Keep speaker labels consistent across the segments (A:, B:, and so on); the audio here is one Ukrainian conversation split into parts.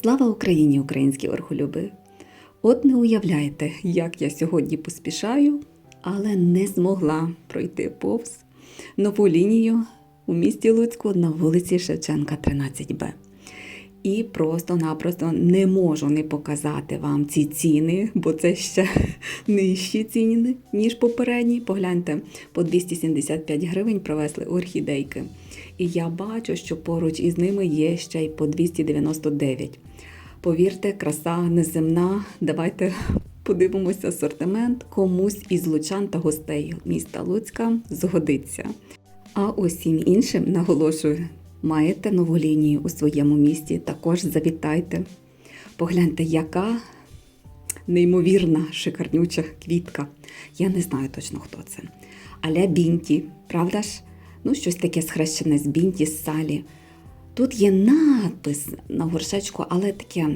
A: Слава Україні, українські орхолюби! От не уявляєте, як я сьогодні поспішаю, але не змогла пройти повз нову лінію у місті Луцьку на вулиці Шевченка, 13Б. І просто-напросто не можу не показати вам ці ціни, бо це ще нижчі ціни, ніж попередні. Погляньте, по 275 гривень провезли орхідейки. І я бачу, що поруч із ними є ще й по 299. Повірте, краса неземна. Давайте подивимося асортимент. Комусь із лучан та гостей міста Луцька згодиться. А усім іншим наголошую, маєте нову лінію у своєму місті, також завітайте. Погляньте, яка неймовірна шикарнюча квітка. Я не знаю точно, хто це. Аля Бінті, правда ж? Ну, щось таке схрещене з Бінті, з салі. Тут є надпис на горшечку, але таке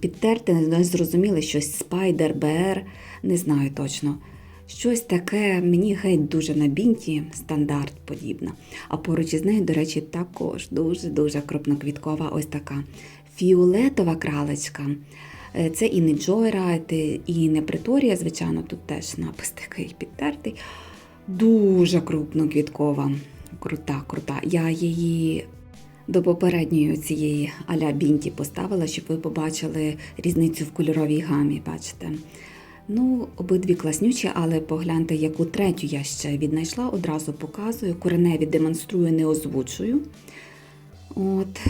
A: підтерте, не зрозуміле щось Спайдер, БР, не знаю точно. Щось таке мені геть дуже на бінті, стандарт подібна. А поруч із нею, до речі, також дуже-дуже крупноквіткова ось така фіолетова кралечка. Е, Це і не Джойрайт, і не Преторія, звичайно, тут теж напис такий підтертий. Дуже крупноквіткова, крута, крута. Я її до попередньої цієї аля бінті поставила, щоб ви побачили різницю в кольоровій гамі, бачите. Ну, обидві класнючі, але погляньте, яку третю я ще віднайшла, одразу показую. Кореневі демонструю, не озвучую. От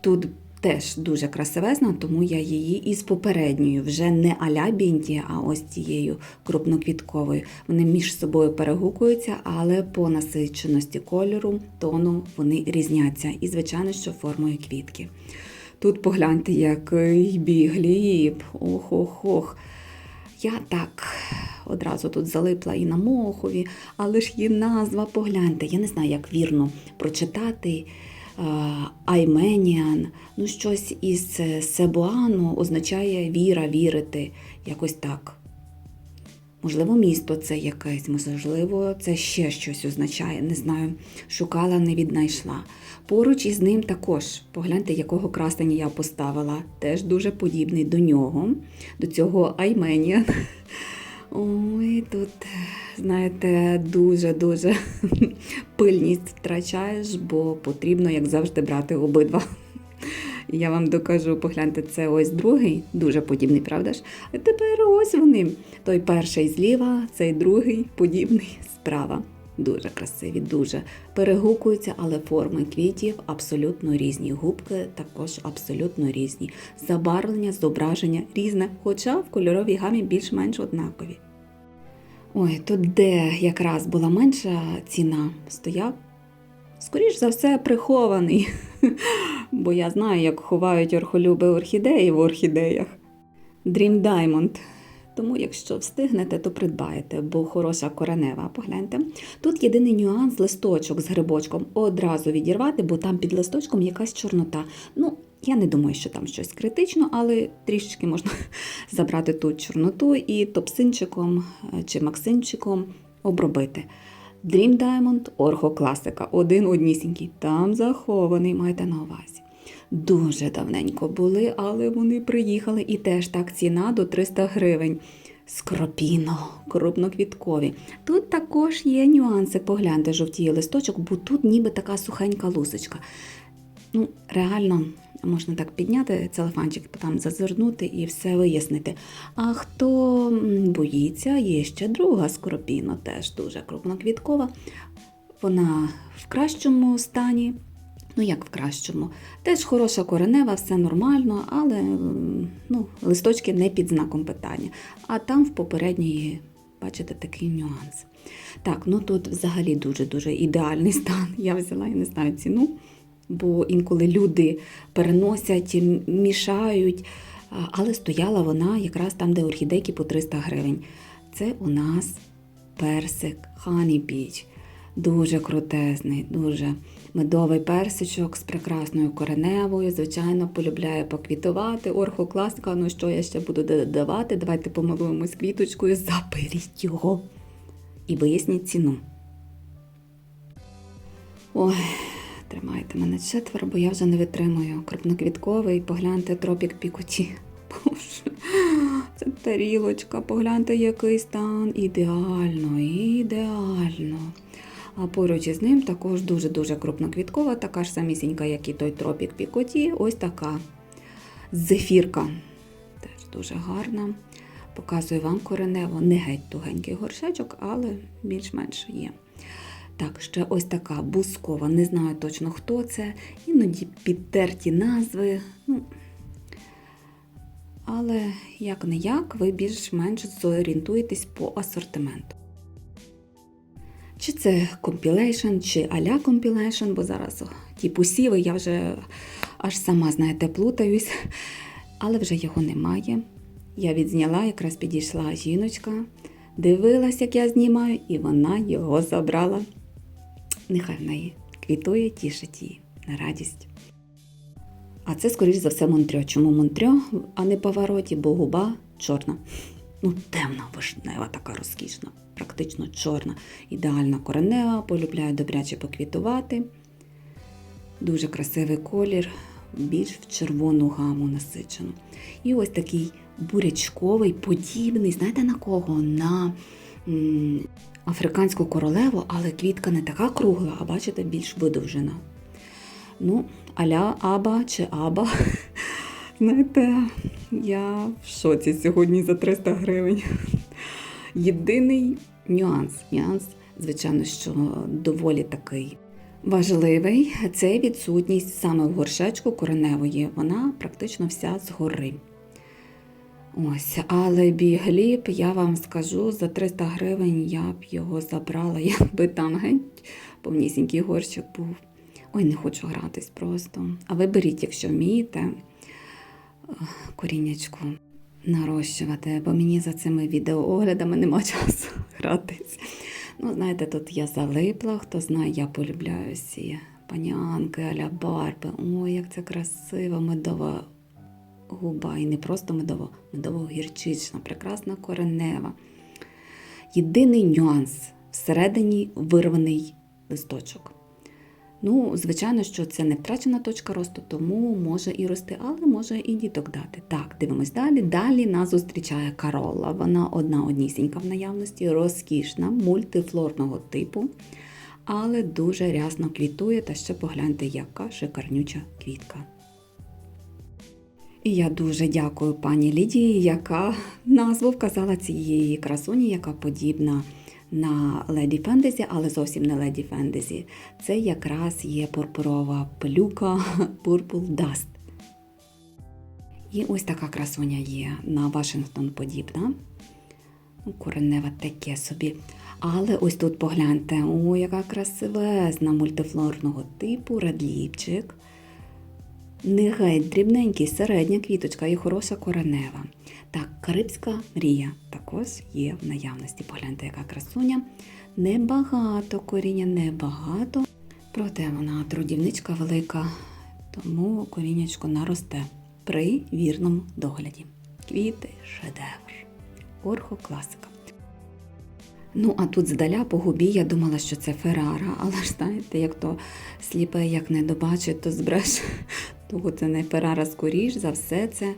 A: тут теж дуже красивезна, тому я її із попередньою, вже не аля бінті, а ось цією крупноквітковою. Вони між собою перегукуються, але по насиченості кольору, тону вони різняться. І, звичайно, що формою квітки. Тут погляньте, який бігліб. Ох-ох-ох. Я так одразу тут залипла і на мохові, але ж є назва, погляньте. Я не знаю, як вірно прочитати. Айменіан, ну щось із Себуану означає віра, вірити, якось так. Можливо, місто це якесь, можливо, це ще щось означає, не знаю. Шукала, не віднайшла. Поруч із ним також, погляньте, якого красення я поставила. Теж дуже подібний до нього, до цього Айменіан. Ой, тут, знаєте, дуже-дуже пильність втрачаєш, бо потрібно, як завжди, брати обидва. Я вам докажу, погляньте, це ось другий, дуже подібний, правда ж? А тепер ось вони. Той перший зліва, цей другий подібний справа. Дуже красиві, дуже перегукуються, але форми квітів абсолютно різні. Губки також абсолютно різні. Забарвлення, зображення різне, хоча в кольоровій гамі більш-менш однакові. Ой, тут де якраз була менша ціна, стояв, скоріш за все, прихований. Бо я знаю, як ховають орхолюби орхідеї в орхідеях. Dream Diamond. Тому, якщо встигнете, то придбаєте, бо хороша коренева, погляньте. Тут єдиний нюанс листочок з грибочком одразу відірвати, бо там під листочком якась чорнота. Ну, я не думаю, що там щось критично, але трішечки можна забрати ту чорноту і топсинчиком чи максинчиком обробити. Dream Diamond Орго Класика. Один однісінький. Там захований, маєте на увазі. Дуже давненько були, але вони приїхали і теж так ціна до 300 гривень. Скропіно, крупноквіткові. Тут також є нюанси, погляньте, жовтіє листочок, бо тут ніби така сухенька лусочка. Ну, реально, можна так підняти целефанчик, там зазирнути і все вияснити. А хто боїться, є ще друга скоропіно, теж дуже крупноквіткова. Вона в кращому стані. Ну, як в кращому. Теж хороша коренева, все нормально, але ну, листочки не під знаком питання. А там в попередньої, бачите, такий нюанс. Так, ну тут взагалі дуже-дуже ідеальний стан. Я взяла, я не знаю ціну, бо інколи люди переносять, мішають. Але стояла вона якраз там, де орхідейки по 300 гривень. Це у нас персик Honey Beach. Дуже крутезний, дуже медовий персичок з прекрасною кореневою. Звичайно, полюбляє поквітувати. Орхокласика, ну що я ще буду додавати? Давайте помилуємось квіточкою, заберіть його і виясніть ціну. Ой, Тримайте мене четверо, бо я вже не витримую. Крупноквітковий, погляньте тропік пікоті. Боже, це тарілочка, погляньте, який стан. Ідеально, ідеально. А поруч із ним також дуже-дуже крупноквіткова, така ж самісінька, як і той тропік пікоті. Ось така зефірка. Теж дуже гарна. Показую вам коренево, не геть тугенький горшечок, але більш-менш є. Так, ще ось така бускова, не знаю точно хто це, іноді підтерті назви. Ну, але як не як, ви більш-менш зорієнтуєтесь по асортименту. Чи це компілейшн, чи аля компілейшн, бо зараз ті посіви, я вже аж сама, знаєте, плутаюсь, але вже його немає. Я відзняла, якраз підійшла жіночка, дивилась, як я знімаю, і вона його забрала. Нехай в неї квітує, тішить її на радість. А це, скоріш за все, Монтрьо. Чому Монтрьо, а не повороті, бо губа чорна. Ну, темна, вишнева, така розкішна, практично чорна. Ідеальна коренева, полюбляю добряче поквітувати. Дуже красивий колір, більш в червону гаму насичену. І ось такий бурячковий, подібний, знаєте на кого? На м, африканську королеву, але квітка не така кругла, а бачите, більш видовжена. Ну, аля Аба чи Аба. Знаєте, я в шоці сьогодні за 300 гривень. Єдиний нюанс. Нюанс, звичайно, що доволі такий важливий це відсутність саме в горшечку кореневої. Вона практично вся згори. Ось, але бігліп, я вам скажу, за 300 гривень я б його забрала, якби там геть повнісінький горщик був. Ой, не хочу гратись просто. А ви беріть, якщо вмієте, коріннячку нарощувати, бо мені за цими відеооглядами нема часу гратись. Ну, знаєте, тут я залипла, хто знає, я полюбляю ці панянки, аля барби. Ой, як це красиво, медова губа. І не просто медово, медово-гірчична, прекрасна коренева. Єдиний нюанс всередині вирваний листочок. Ну, звичайно, що це не втрачена точка росту, тому може і рости, але може і діток дати. Так, дивимось далі. Далі нас зустрічає Карола. Вона одна однісінька в наявності, розкішна, мультифлорного типу, але дуже рясно квітує. Та ще погляньте, яка шикарнюча квітка. І я дуже дякую пані Лідії, яка назву вказала цієї красуні, яка подібна на Леді Фендезі, але зовсім не Леді Фендезі. Це якраз є пурпурова пилюка Purple Dust. І ось така красуня є на Вашингтон подібна. Ну, Коренева таке собі. Але ось тут погляньте, о, яка красивезна мультифлорного типу редліпчик. Не геть дрібненький, середня квіточка і хороша коренева. Так, карибська мрія також є в наявності. Погляньте, яка красуня. Небагато коріння, небагато. Проте вона трудівничка велика, тому коріннячко наросте при вірному догляді. Квіти шедевр. Орхокласика. Ну, а тут здаля по губі я думала, що це Феррара, але ж знаєте, як то сліпе, як не добачить, то збреше. Того це не Феррара, скоріш за все, це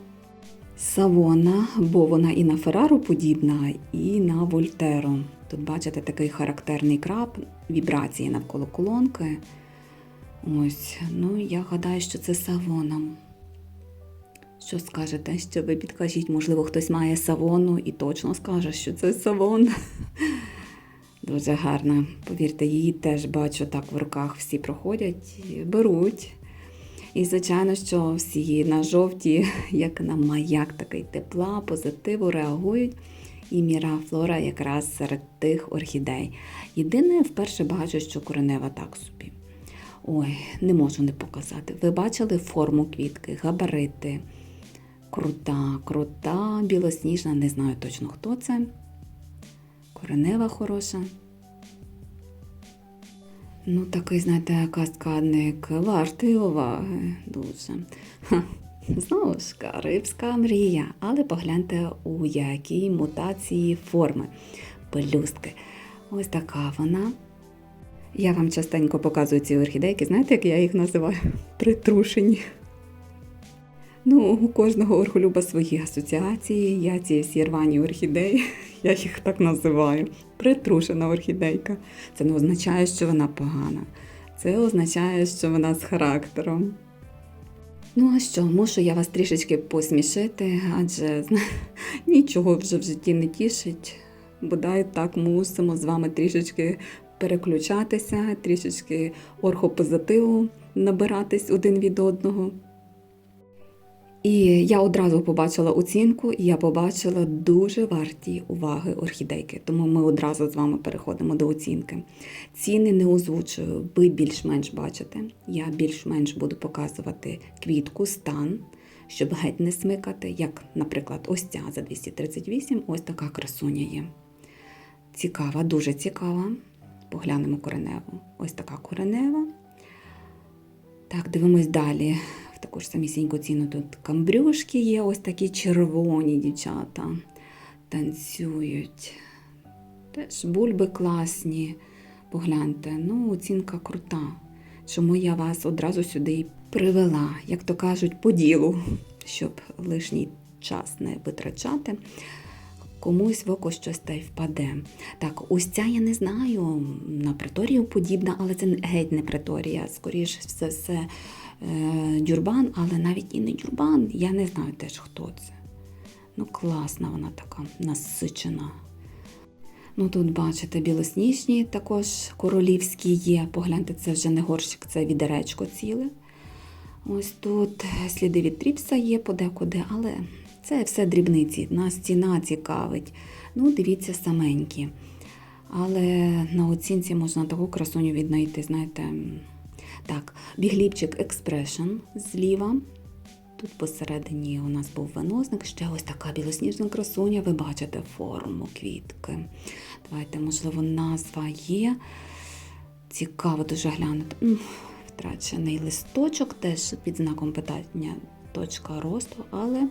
A: Савона, бо вона і на Феррару подібна, і на Вольтеру. Тут бачите такий характерний краб, вібрації навколо колонки. Ось, ну я гадаю, що це Савона. Що скажете? Що ви підкажіть? Можливо, хтось має савону і точно скаже, що це савон. Дуже гарна. Повірте, її теж бачу так в руках всі проходять, беруть. І, звичайно, що всі на жовті, як на маяк такий тепла, позитиву реагують. І міра флора якраз серед тих орхідей. Єдине, вперше бачу, що коренева так собі. Ой, не можу не показати. Ви бачили форму квітки, габарити. Крута, крута, білосніжна, не знаю точно хто це. Коренева хороша. Ну, такий, знаєте, каскадник вартий уваги дуже. Знову ж карибська мрія, але погляньте, у якій мутації форми пелюстки. Ось така вона. Я вам частенько показую ці орхідейки, знаєте, як я їх називаю? Притрушені. Ну, у кожного орхолюба свої асоціації. Я ці всі рвані орхідеї, я їх так називаю. Притрушена орхідейка. Це не означає, що вона погана. Це означає, що вона з характером. Ну а що, мушу я вас трішечки посмішити, адже нічого вже в житті не тішить. Бодай так мусимо з вами трішечки переключатися, трішечки орхопозитиву набиратись один від одного. І я одразу побачила оцінку, і я побачила дуже варті уваги орхідейки. Тому ми одразу з вами переходимо до оцінки. Ціни не озвучую, ви більш-менш бачите. Я більш-менш буду показувати квітку, стан, щоб геть не смикати, як, наприклад, ось ця за 238, ось така красуня є. Цікава, дуже цікава. Поглянемо кореневу. Ось така коренева. Так, дивимось далі. Таку ж самісіньку ціну тут камбрюшки є, ось такі червоні дівчата танцюють. Теж бульби класні. Погляньте, ну, оцінка крута. Чому я вас одразу сюди і привела, як то кажуть, по ділу, щоб лишній час не витрачати. Комусь в око щось та й впаде. Так, ось ця я не знаю, на преторію подібна, але це геть не преторія. Скоріше все, все дюрбан, але навіть і не дюрбан. Я не знаю теж, хто це. Ну, класна вона така, насичена. Ну, тут, бачите, білосніжні також королівські є. Погляньте, це вже не горщик, це відеречко ціле. Ось тут сліди від тріпса є подекуди, але це все дрібниці. Нас ціна цікавить. Ну, дивіться саменькі. Але на оцінці можна таку красуню віднайти, знаєте. Так, бігліпчик Expression зліва. Тут посередині у нас був виносник, ще ось така білосніжна красуня. Ви бачите форму квітки. Давайте, можливо, назва є. Цікаво дуже глянути. Втрачений листочок теж під знаком питання точка росту, але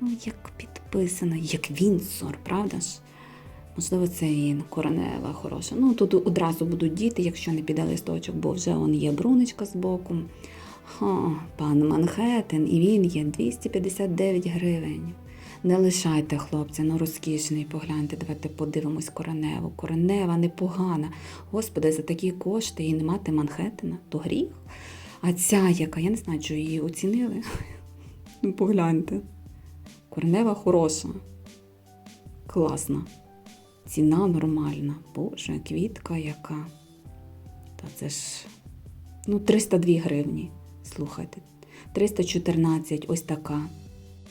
A: ну, як підписано, як Вінсор, правда ж? Можливо, це він, коренева хороша. Ну, тут одразу будуть діти, якщо не піде листочок, бо вже он є бруничка з боку. Пан Манхеттен, і він є 259 гривень. Не лишайте хлопця, ну розкішний, погляньте, давайте подивимось кореневу. Коренева непогана. Господи, за такі кошти і не мати Манхеттена, то гріх. А ця, яка, я не знаю, чи її оцінили. Ну, погляньте. Коренева хороша. Класна. Ціна нормальна. Боже, квітка яка. Та це ж ну, 302 гривні. Слухайте. 314, ось така.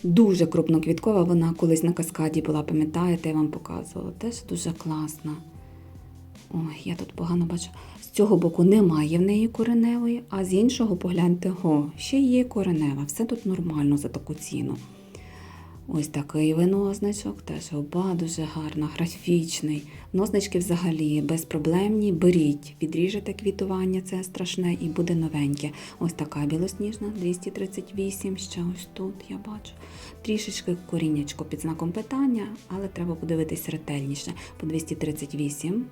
A: Дуже крупноквіткова, вона колись на каскаді була, пам'ятаєте, я вам показувала. Теж дуже класна. Ой, я тут погано бачу. З цього боку немає в неї кореневої, а з іншого погляньте, го, ще є коренева. Все тут нормально за таку ціну. Ось такий винозначок, теж оба дуже гарна, графічний. Нозначки взагалі безпроблемні. Беріть, відріжете квітування, це страшне, і буде новеньке. Ось така білосніжна, 238, ще ось тут я бачу. Трішечки коріннячко під знаком питання, але треба подивитись ретельніше. По 238.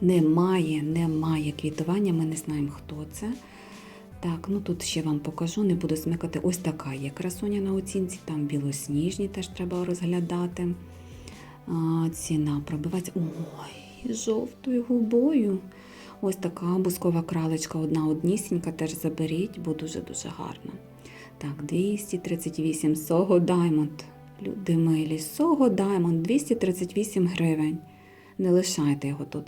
A: Немає, немає квітування, ми не знаємо, хто це. Так, ну тут ще вам покажу, не буду смикати. Ось така є красуня на оцінці, там білосніжні теж треба розглядати. А, ціна пробивається. Ой, жовтою губою. Ось така бускова кралечка, одна однісінька, теж заберіть, бо дуже-дуже гарна. Так, 238 Сого Diamond. Люди милі, Сого Diamond, 238 гривень. Не лишайте його тут.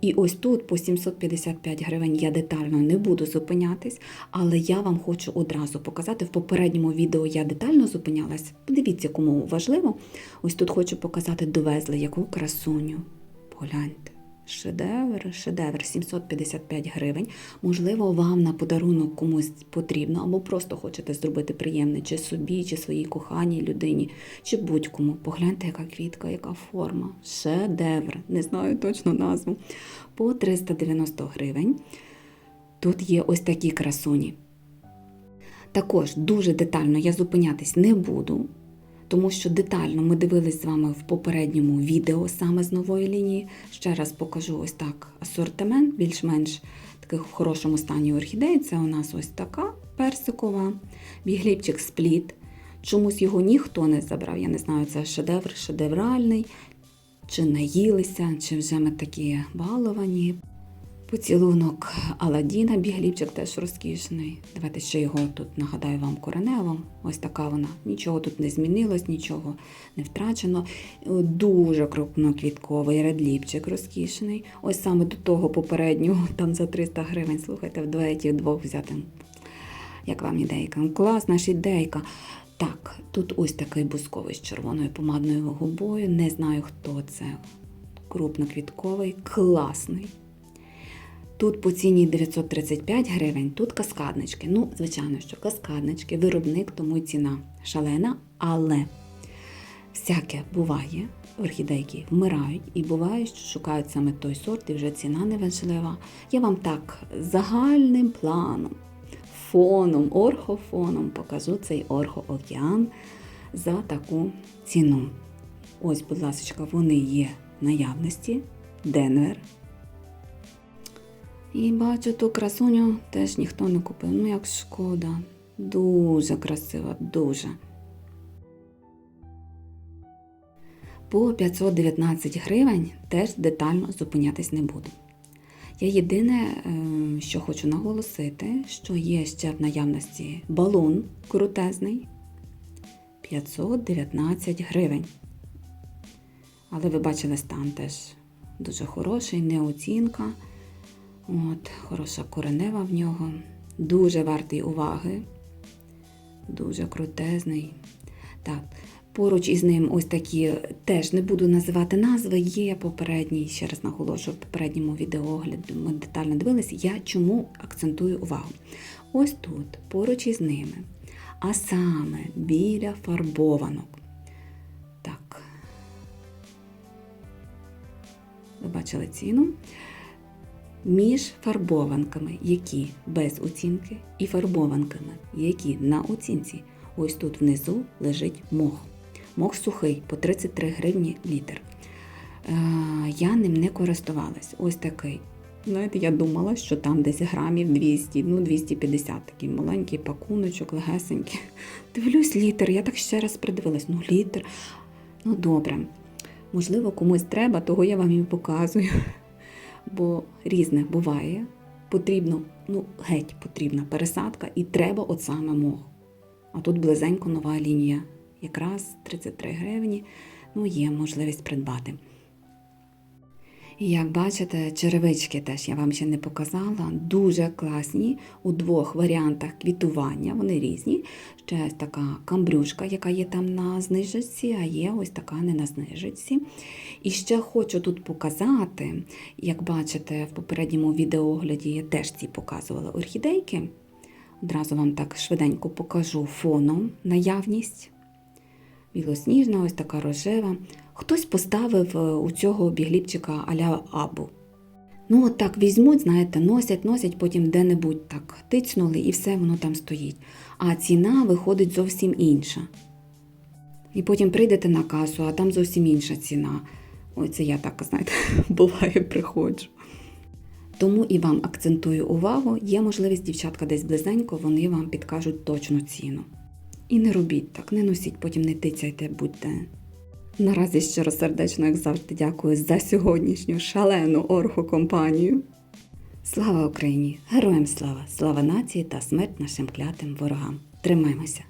A: І ось тут по 755 гривень я детально не буду зупинятись, але я вам хочу одразу показати. В попередньому відео я детально зупинялась. Подивіться, кому важливо. Ось тут хочу показати, довезли яку красуню. Погляньте. Шедевр, шедевр, 755 гривень. Можливо, вам на подарунок комусь потрібно, або просто хочете зробити приємне чи собі, чи своїй коханій людині, чи будь-кому. Погляньте, яка квітка, яка форма. Шедевр, не знаю точно назву. По 390 гривень. Тут є ось такі красуні. Також дуже детально я зупинятись не буду. Тому що детально ми дивились з вами в попередньому відео саме з нової лінії. Ще раз покажу ось так асортимент, більш-менш таких в хорошому стані орхідей. Це у нас ось така персикова, бігліпчик спліт. Чомусь його ніхто не забрав. Я не знаю, це шедевр, шедевральний, чи наїлися, чи вже ми такі баловані. Поцілунок Аладдіна, бігліпчик теж розкішний. Давайте ще його тут нагадаю вам коренево. Ось така вона. Нічого тут не змінилось, нічого не втрачено. Дуже крупноквітковий редліпчик розкішний. Ось саме до того попереднього, там за 300 гривень. Слухайте, в дуеті двох взяти. Як вам ідейка? Класна ж ідейка. Так, тут ось такий бусковий з червоною помадною губою. Не знаю, хто це. Крупноквітковий, класний. Тут по ціні 935 гривень, тут каскаднички. Ну, звичайно, що каскаднички, виробник, тому й ціна шалена, але всяке буває, орхідейки вмирають і буває, що шукають саме той сорт, і вже ціна не важлива. Я вам так загальним планом, фоном, орхофоном покажу цей орхоокеан за таку ціну. Ось, будь ласка, вони є в наявності. Денвер. І бачу ту красуню теж ніхто не купив. Ну як шкода. Дуже красива, дуже. По 519 гривень теж детально зупинятись не буду. Я єдине, е, що хочу наголосити, що є ще в наявності балон крутезний 519 гривень. Але ви бачили стан теж дуже хороший, не оцінка. От, хороша коренева в нього. Дуже вартий уваги. Дуже крутезний. Так, поруч із ним ось такі, теж не буду називати назви, є попередній, ще раз наголошую, в попередньому відеогляді ми детально дивилися. Я чому акцентую увагу? Ось тут, поруч із ними, а саме біля фарбованок. Так. Ви бачили ціну? Між фарбованками, які без оцінки, і фарбованками, які на оцінці. Ось тут внизу лежить мох. Мох сухий по 33 гривні літр. Е, я ним не користувалась. Ось такий. Знаєте, я думала, що там десь грамів 200, ну 250, такий маленький пакуночок, легесенький. Дивлюсь, літр. Я так ще раз придивилась. Ну, літр. Ну, добре. Можливо, комусь треба, того я вам і показую бо різне буває. Потрібно, ну, геть потрібна пересадка, і треба от саме мох. А тут близенько нова лінія. Якраз 33 гривні, ну, є можливість придбати. І як бачите, черевички теж я вам ще не показала. Дуже класні у двох варіантах квітування, вони різні. Ще така камбрюшка, яка є там на знижечці, а є ось така не на знижечці. І ще хочу тут показати, як бачите, в попередньому відеогляді я теж ці показувала орхідейки. Одразу вам так швиденько покажу фоном наявність. Білосніжна, ось така рожева. Хтось поставив е, у цього бігліпчика аля абу. Ну, от так візьмуть, знаєте, носять, носять, потім де-небудь так тицнули і все воно там стоїть. А ціна виходить зовсім інша. І потім прийдете на касу, а там зовсім інша ціна. Ой, це я так, знаєте, буває, приходжу. Тому і вам акцентую увагу, є можливість, дівчатка, десь близенько, вони вам підкажуть точну ціну. І не робіть так, не носіть, потім не тицяйте, будьте. Наразі щиро сердечно, як завжди, дякую за сьогоднішню шалену оргокомпанію. Слава Україні! Героям слава! Слава нації та смерть нашим клятим ворогам! Тримаймося!